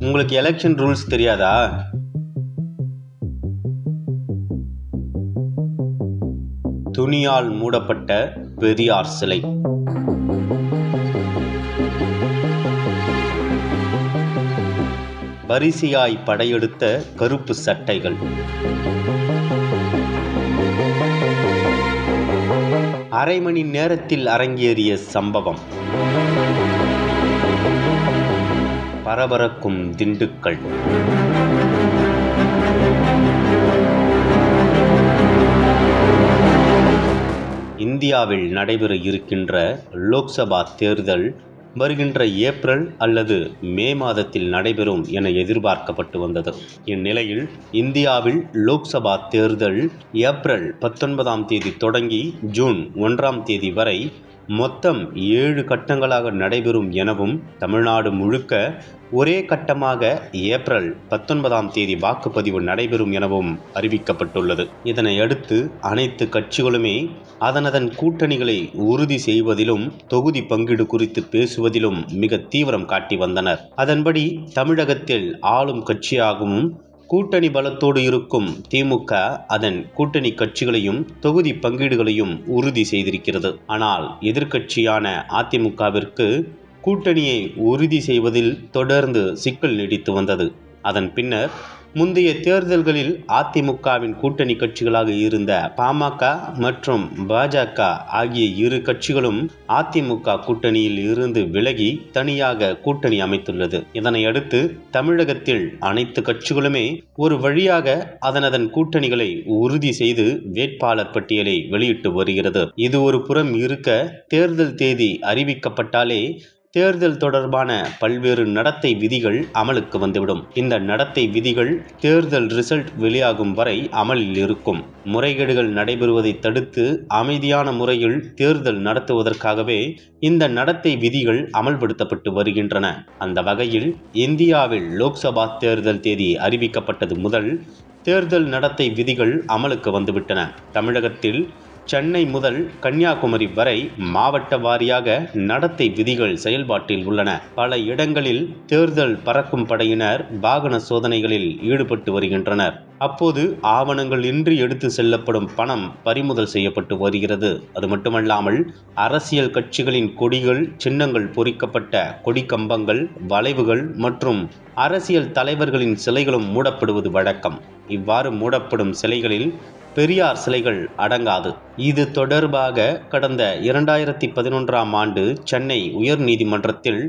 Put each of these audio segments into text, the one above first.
உங்களுக்கு election rules தெரியாதா? துணியால் மூடப்பட்ட பெரியார் சிலை. வரிசையாய் படையெடுத்த கருப்பு சட்டைகள். அரை மணி நேரத்தில் அரங்கேறிய சம்பவம். பரபரக்கும் திண்டுக்கல். இந்தியாவில் நடைபெற இருக்கின்ற லோக்சபா தேர்தல் வருகின்ற ஏப்ரல் அல்லது மே மாதத்தில் நடைபெறும் என எதிர்பார்க்கப்பட்டு வந்தது. இந்நிலையில் இந்தியாவில் லோக்சபா தேர்தல் ஏப்ரல் பத்தொன்பதாம் தேதி தொடங்கி ஜூன் ஒன்றாம் தேதி வரை மொத்தம் ஏழு கட்டங்களாக நடைபெறும் எனவும் தமிழ்நாடு முழுக்க ஒரே கட்டமாக ஏப்ரல் பத்தொன்பதாம் தேதி வாக்குப்பதிவு நடைபெறும் எனவும் அறிவிக்கப்பட்டுள்ளது. இதனை அடுத்து அனைத்து கட்சிகளுமே அதனதன் கூட்டணிகளை உறுதி செய்வதிலும் தொகுதி பங்கீடு குறித்து பேசுவதிலும் மிக தீவிரம் காட்டி வந்தனர். அதன்படி தமிழகத்தில் ஆளும் கட்சியாகவும் கூட்டணி பலத்தோடு இருக்கும் திமுக அதன் கூட்டணி கட்சிகளையும் தொகுதி பங்கீடுகளையும் உறுதி செய்திருக்கிறது. ஆனால் எதிர்க்கட்சியான அதிமுகவிற்கு கூட்டணியை உறுதி செய்வதில் தொடர்ந்து சிக்கல் நீடித்து வந்தது. அதன் பின்னர் முந்தைய தேர்தல்களில் அதிமுகவின் கூட்டணி கட்சிகளாக இருந்த பாமக மற்றும் பாஜக ஆகிய இரு கட்சிகளும் அதிமுக கூட்டணியில் இருந்து விலகி தனியாக கூட்டணி அமைத்துள்ளது. இதனையடுத்து தமிழகத்தில் அனைத்து கட்சிகளுமே ஒரு வழியாக அதனதன் கூட்டணிகளை உறுதி செய்து வேட்பாளர் பட்டியலை வெளியிட்டு வருகிறது. இது ஒரு புறம் இருக்க தேர்தல் தேதி அறிவிக்கப்பட்டாலே தேர்தல் தொடர்பான பல்வேறு நடத்தை விதிகள் அமலுக்கு வந்துவிடும். இந்த நடத்தை விதிகள் தேர்தல் ரிசல்ட் வெளியாகும் வரை அமலில் இருக்கும். முறைகேடுகள் நடைபெறுவதை தடுத்து அமைதியான முறையில் தேர்தல் நடத்துவதற்காகவே இந்த நடத்தை விதிகள் அமல்படுத்தப்பட்டு வருகின்றன. அந்த வகையில் இந்தியாவில் லோக்சபா தேர்தல் தேதி அறிவிக்கப்பட்டது முதல் தேர்தல் நடத்தை விதிகள் அமலுக்கு வந்துவிட்டன. தமிழகத்தில் சென்னை முதல் கன்னியாகுமரி வரை மாவட்ட வாரியாக நடத்தை விதிகள் செயல்பாட்டில் உள்ளன. பல இடங்களில் தேர்தல் பறக்கும் படையினர் வாகன சோதனைகளில் ஈடுபட்டு வருகின்றனர். அப்போது ஆவணங்கள் இன்றி எடுத்து செல்லப்படும் பணம் பறிமுதல் செய்யப்பட்டு வருகிறது. அது மட்டுமல்லாமல் அரசியல் கட்சிகளின் கொடிகள் சின்னங்கள் பொறிக்கப்பட்ட கொடி கம்பங்கள் வளைவுகள் மற்றும் அரசியல் தலைவர்களின் சிலைகளும் மூடப்படுவது வழக்கம். இவ்வாறு மூடப்படும் சிலைகளில் பெரியார் சிலைகள் அடங்காது. இது தொடர்பாக கடந்த இரண்டாயிரத்தி பதினொன்றாம் ஆண்டு சென்னை உயர்நீதிமன்றத்தில்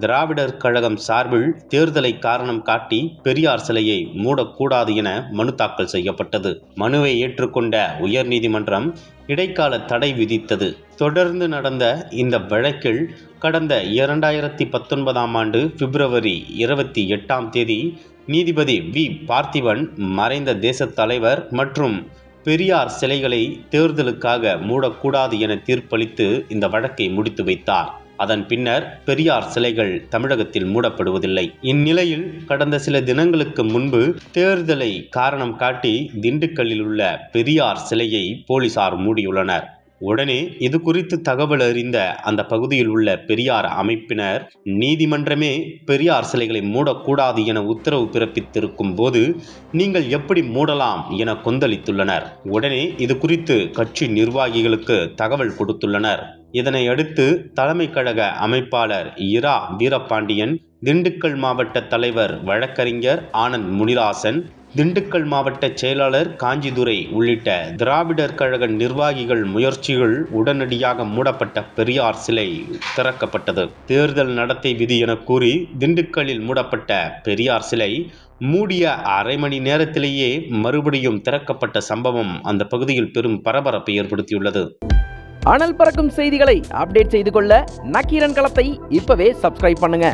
திராவிடர் கழகம் சார்பில் தேர்தலை காரணம் காட்டி பெரியார் சிலையை மூடக்கூடாது என மனு தாக்கல் செய்யப்பட்டது. மனுவை ஏற்றுக்கொண்ட உயர்நீதிமன்றம் இடைக்கால தடை விதித்தது. தொடர்ந்து நடந்த இந்த வழக்கில் கடந்த இரண்டாயிரத்தி பத்தொன்பதாம் ஆண்டு பிப்ரவரி இருபத்தி எட்டாம் தேதி நீதிபதி வி. பார்த்திபன் மறைந்த தேசத் தலைவர் மற்றும் பெரியார் சிலைகளை தேர்தலுக்காக மூடக்கூடாது என தீர்ப்பளித்து இந்த வழக்கை முடித்து வைத்தார். அதன் பின்னர் பெரியார் சிலைகள் தமிழகத்தில் மூடப்படுவதில்லை. இந்நிலையில் கடந்த சில தினங்களுக்கு முன்பு தேர்தலை காரணம் காட்டி திண்டுக்கல்லில் உள்ள பெரியார் சிலையை போலீசார் மூடியுள்ளனர். உடனே இது குறித்து தகவல் அறிந்த அந்த பகுதியில் உள்ள பெரியார் அமைப்பினர் நீதிமன்றமே பெரியார் சிலைகளை மூடக்கூடாது என உத்தரவு பிறப்பித்திருக்கும் போது நீங்கள் எப்படி மூடலாம் என கொந்தளித்துள்ளனர். உடனே இது குறித்து கட்சி நிர்வாகிகளுக்கு தகவல் கொடுத்துள்ளனர். இதனை அடுத்து தலைமை கழக அமைப்பாளர் இரா வீரபாண்டியன் திண்டுக்கல் மாவட்ட தலைவர் வழக்கறிஞர் ஆனந்த் முனிராசன் திண்டுக்கல் மாவட்ட செயலாளர் காஞ்சிதுரை உள்ளிட்ட திராவிடர் கழக நிர்வாகிகள் முயற்சிகள் உடனடியாக மூடப்பட்ட பெரியார் சிலை திறக்கப்பட்டது. தேர்தல் நடத்தை விதி என கூறி திண்டுக்கல்லில் மூடப்பட்ட பெரியார் சிலை மூடிய அரை மணி நேரத்திலேயே மறுபடியும் திறக்கப்பட்ட சம்பவம் அந்த பகுதியில் பெரும் பரபரப்பை ஏற்படுத்தியுள்ளது. அனல் பறக்கும் செய்திகளை அப்டேட் செய்து கொள்ள நக்கீரன் களத்தை இப்பவே சப்ஸ்கிரைப் பண்ணுங்க.